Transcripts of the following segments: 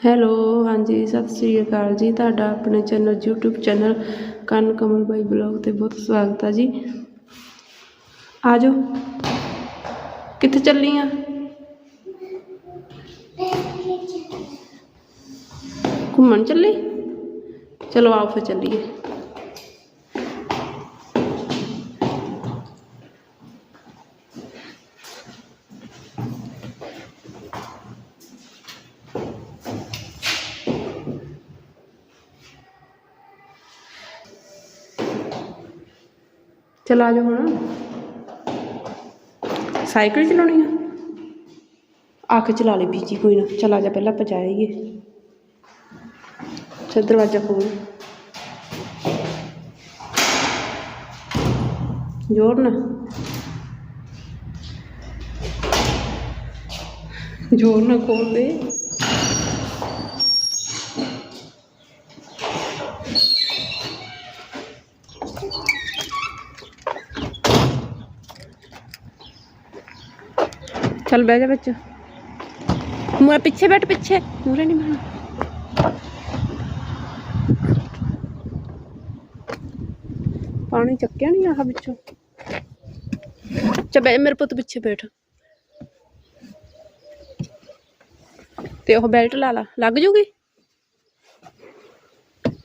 Hello, ਹਾਂਜੀ, ਸਤਿ ਸ੍ਰੀ ਅਕਾਲ ਜੀ। ਤੁਹਾਡਾ ਆਪਣੇ ਚੈਨਲ, YouTube ਚੈਨਲ ਕੰਨ ਕਮਲ ਬਾਈ ਬਲੌਗ ਤੇ ਬਹੁਤ ਸਵਾਗਤ ਹੈ ਜੀ। ਆ ਜਾਓ ਕਿੱਥੇ ਚੱਲੀ ਆ? ਘੁੰਮਣ ਚੱਲੀ? ਚਲੋ ਆਓ ਫਿਰ ਚੱਲੀਏ। ਚਲ ਆ ਜਾਓ ਹੁਣ। ਸਾਈਕਲ ਚਲਾਉਣੀ ਆ? ਆ ਕੇ ਚਲਾ ਲੈ ਬੀਜੀ, ਕੋਈ ਨਾ। ਚਲ ਆ ਜਾ ਪਹਿਲਾਂ, ਆਪਾਂ ਜਾਈਏ ਚੱਲ ਦਰਵਾਜ਼ਾ ਖੋਲ। ਜ਼ੋਰ ਨਾ। ਜ਼ੋਰ ਨਾ ਖੋਲ ਦੇ। ਚੱਲ ਬਹਿ ਜਾ ਵਿੱਚ ਮੂਰੇ ਪਿੱਛੇ ਬੈਠ ਪਿੱਛੇ ਮੂਰੇ ਨਹੀਂ ਬਹਿਣਾ ਪਾਣੀ ਚੱਕਿਆ ਨਹੀਂ ਆਹ ਵਿੱਚੋਂ ਚੱਲ ਬਹਿ ਜਾ, ਮੇਰੇ ਪੁੱਤ ਪਿੱਛੇ ਬੈਠ ਤੇ ਉਹ ਬੈਲਟ ਲਾ ਲਾ ਲੱਗ ਜੂਗੀ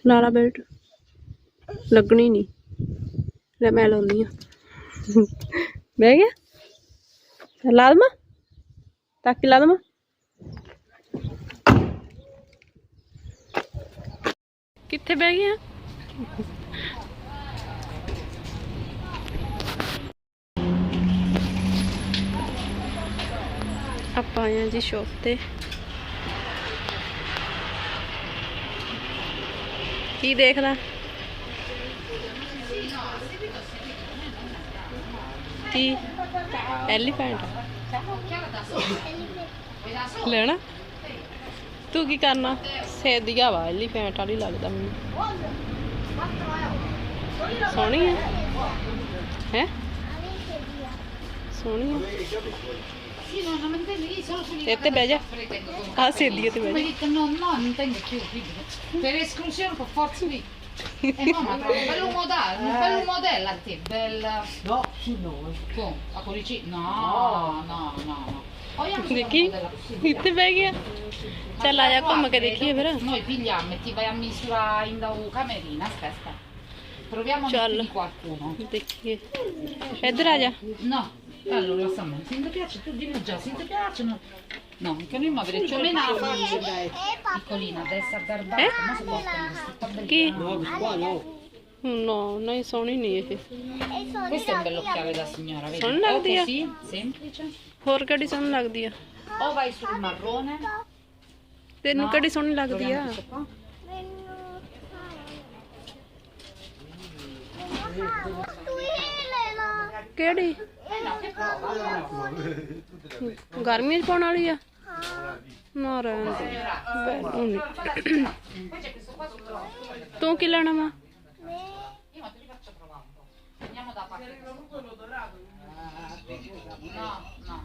ਲਾ ਲਾ ਬੈਲਟ ਲੱਗਣੀ ਨਹੀਂ ਲੈ ਮੈਂ ਲਾਉਣੀ ਆ ਬਹਿ ਗਿਆ ਚੱਲ ਲਾ ਦਮਾ ਤਾਕੀ ਲਾ ਦਮਾ ਕਿੱਥੇ ਬਹਿ ਗਿਆ ਆਪਾਂ ਆਏ ਹਾਂ ਜੀ ਸ਼ੌਪ ਤੇ। ਕੀ ਦੇਖਦਾ? ਕੀ? ਐਲੀਫੈਂਟ। ਲੈਣਾ ਤੂੰ ਕੀ ਕਰਨਾ ਸੇਦੀਆ ਵਾ ਐਲੀਫੈਂਟ ਵਾਲੀ ਲੱਗਦਾ ਮੈਨੂੰ ਸੋਹਣੀ ਹੈ ਹੈ ਸੋਹਣੀ ਹੈ E ਆ ਸੇਦੀਆ ਤੇ ਬਹਿ Come dico, no, no, non tengo più, quindi per esclusione per forza qui. E mamma trovo un bello modello, un bello modello a te, bella. No, sì, no. Con la cuoricina? No, no, no, no. Vogliamo solo un ਦੇਖੀ modello così. ਇੱਥੇ ਬਹਿ ਗਿਆ ਚੱਲ ਆ ਜਾ ਘੁੰਮ ਕੇ ਦੇਖੀਏ ਫਿਰ Noi pigliamo e ti vai a misurare in da un camerino, aspetta. Proviamo a Ciao. metterti qualcuno. ਦੇਖੀਏ ਇੱਧਰ ਆ ਜਾ No, allora Samuel, se non ti piace tu dimmi già, se non ti piacciono. No, anche noi ma vedete, c'è una faccia piccolina, deve essere garbata, ma si portano questi qua belli. Chi? No, questo qua no. ਨਹੀਂ ਸੋਹਣੀ ਨਹੀਂ ਇਹ Questo è un bell'occhiale da signora, vedi? Sono O nati, eh? così, semplice. ਹੋਰ ਕਿਹੜੀ ਸੋਹਣੀ ਲੱਗਦੀ ਆ O vai sul marrone. ਤੈਨੂੰ ਕਿਹੜੀ ਸੋਹਣੀ ਲੱਗਦੀ ਆ proviamo questo qua. ਕਿਹੜੀ ਗਰਮੀਆਂ ਚ ਪਾਉਣ ਵਾਲੀ ਆ ਨਾ ਰਹਿਣ ਦੇ ਨੀ। ਤੂੰ ਕੀ ਲੈਣਾ ਵਾ Io ma te li faccio provando. Andiamo da parte. No, no.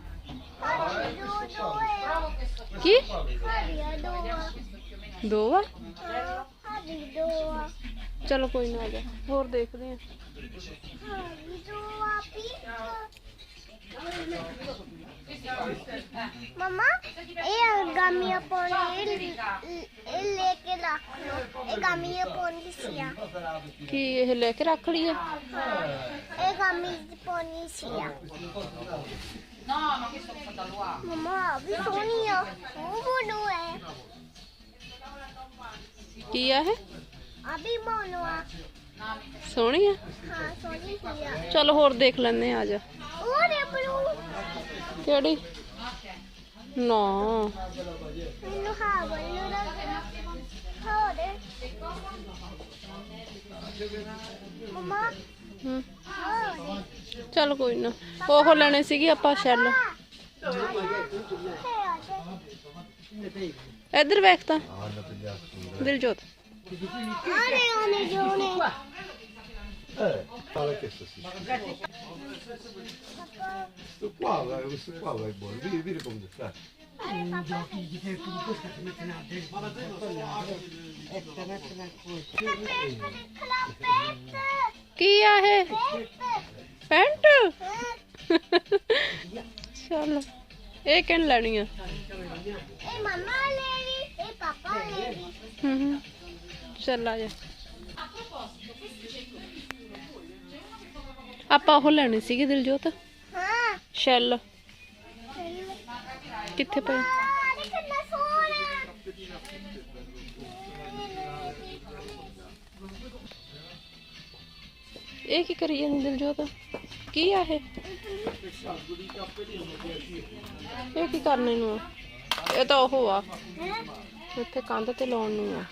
Provo questo qua. ਕੀ Vediamo se questo più o meno ਦੋ ਆ ਚਲੋ ਕੋਈ ਨਾ ਆ ਜਾ ਹੋਰ ਦੇਖਦੇ ਆ ਮਮਾ ਇਹ ਗਾਮੀਆਂ ਪਾਉਣੀ ਇਹ ਲੈ ਕੇ ਰੱਖ ਲਓ ਇਹ ਗਾਮੀਆਂ ਪਾਉਣੀ ਸੀ ਆ ਕੀ ਇਹ ਲੈ ਕੇ ਰੱਖ ਲਈ ਆ ਇਹ ਗਾਮੀ ਪਾਉਣੀ ਸੀ ਆ. ਮਮਾ ਵੀ ਸੋਹਣੀ ਆ ਉਹ ਬੋਲੋ ਹੈ ਕੀ ਆ ਇਹ ਵੀ ਬੋਲੋ ਆ ਸੋਹਣੀ ਆ? ਹਾਂ ਸੋਹਣੀ ਸੀ ਆ। ਚਲ ਹੋਰ ਦੇਖ ਲੈਂਦੇ ਆ ਜਾ। ਉਹ ਦੇ ਬਲੂ ਕਿਹੜੀ? ਨਾ। ਮੈਨੂੰ ਹਾਂ ਬੋਲੋ ਦਾ। ਹਾਂ ਦੇ ਮਮਾ? ਹੂੰ। ਹਾਂ ਦੇ ਚਲ ਕੋਈ ਨਾ। ਉਹ ਲੈਣੇ ਸੀਗੀ ਆਪਾਂ ਸ਼ੈਲ। ਇੱਧਰ ਵੇਖ ਤਾਂ। ਦਿਲਜੋਤ। ਆਰੇ ਆਨੇ ਜੋਨੇ Eh, fare questo sì. Questo qua, guarda, questo qua va buono. Vedi, vedi come sta. i giochi di ferro di questa che mettono a destra e per ਚਲ ਆ ਜਾ। ਆਪਾਂ ਉਹ ਲੈਣੀ ਸੀਗੀ ਦਿਲਜੋਤ? ਹਾਂ। ਸ਼ੈਲ। ਕਿੱਥੇ ਪਏ ਇਹ ਕੀ ਕਰੀ ਜਾਂਦੀ ਦਿਲਜੋਤ? ਕੀ ਆ ਇਹ? ਇਹ ਕੀ ਕਰਨੇ ਨੂੰ? ਇਹ ਤਾਂ ਉਹ ਆ। ਇੱਥੇ ਕੰਧ ਤੇ ਲਾਉਣ ਨੂੰ ਆ।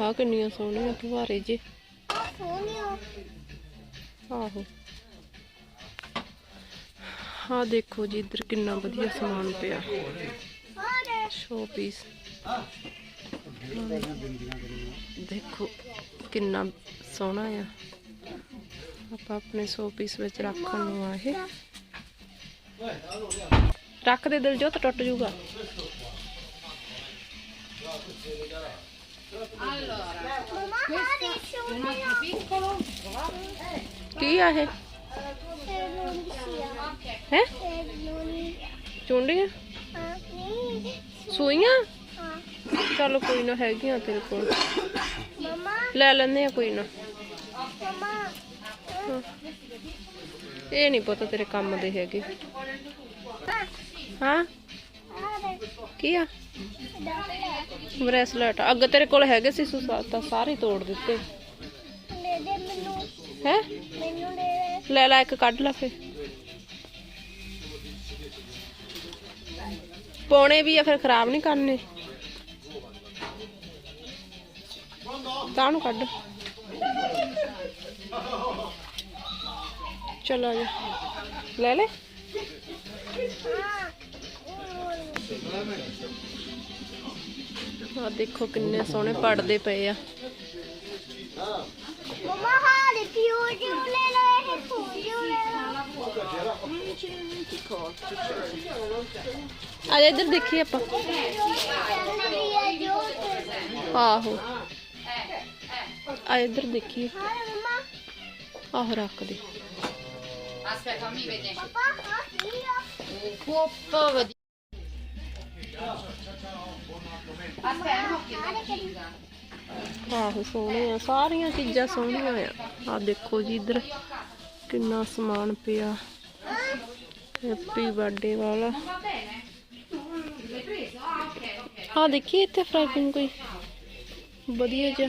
ਹਾਂ ਕਿੰਨੀਆਂ ਸੋਹਣੀਆਂ ਫੁਹਾਰੇ ਜੇ। ਆਹੋ। ਹਾਂ ਦੇਖੋ ਜੀ, ਇੱਧਰ ਕਿੰਨਾ ਵਧੀਆ ਸਮਾਨ ਪਿਆ। ਸ਼ੋ ਪੀਸ ਦੇਖੋ ਕਿੰਨਾ ਸੋਹਣਾ ਆ। ਆਪਾਂ ਆਪਣੇ ਸ਼ੋ ਪੀਸ ਵਿੱਚ ਰੱਖਣ ਨੂੰ ਆ ਇਹ। ਰੱਖ ਦੇ ਦਿਲ ਜੋ ਤਾਂ ਟੁੱਟ ਜਾਊਗਾ। ਮਮਾ ਹਾਂ Un altro piccolo? ਕੀ ਆ ਇਹ? ਹੈ? ਚੁੰਡੀਆਂ? ਹਾਂ ਨਹੀਂ ਸੂਈਆਂ? ਹਾਂ ਚਲ ਕੋਈ ਨਾ ਹੈਗੀਆਂ ਤੇਰੇ ਕੋਲ। ਮਮਾ। ਲੈ ਲੈਂਦੇ ਆ ਕੋਈ ਨਾ। ਮਮਾ। ਇਹ ਨਹੀਂ ਪਤਾ ਤੇਰੇ ਕੰਮ ਦੇ ਹੈਗੇ। ਹਾਂ? ਕੀ ਆ? ਬ੍ਰੈਸਲੇਟ। ਅੱਗੇ ਤੇਰੇ ਕੋਲ ਹੈਗੇ ਸੀ ਤਾਂ ਸਾਰੇ ਤੋੜ ਦਿੱਤੇ। ਲੈ ਦੇ ਮੈਨੂੰ ਹੈ? ਮੈਨੂੰ ਦੇ ਲੈ ਲੈ ਇੱਕ ਕੱਢ ਲੈ ਫੇ ਪਾਉਣੇ ਵੀ ਆ, ਫਿਰ ਖਰਾਬ ਨਹੀਂ ਕਰਨੇ। ਤਾਂ ਨੂੰ ਕੱਢ। ਚਲੋ ਆ ਜਾ। ਲੈ ਲੈ। ਆ ਦੇਖੋ ਕਿੰਨੇ ਸੋਹਣੇ ਪੜਦੇ ਪਏ ਆ। ਮਮਾ ਹਾਂ ਦੇ ਪਿਓ ਜੀ ਲੈ ਲੋ ਇਹ ਆ ਇੱਧਰ ਦੇਖੀ ਆਪਾਂ। ਆਹੋ। ਆ ਇੱਧਰ ਦੇਖੀ ਆਹੋ ਰੱਖ ਦੇ। Aspetta, fammi vedere. ਪਾਪਾ ਹਾਂ ਕੀ ਆ Un cuoppo di... Aspetta, no, che. ਆਹੋ ਸੋਹਣੇ ਆ ਸਾਰੀਆਂ ਚੀਜ਼ਾਂ ਸੋਹਣੀਆਂ ਆ ਆ ਦੇਖੋ ਜੀ ਇੱਧਰ ਕਿੰਨਾ ਸਮਾਨ ਪਿਆ ਹੈਪੀ ਬਰਥਡੇ ਵਾਲਾ? Ah. ਆ ਦੇਖੀ ਇੱਥੇ ਫਰਾਈਪਿੰਗ ਕੋਈ ਵਧੀਆ ਜਿਹਾ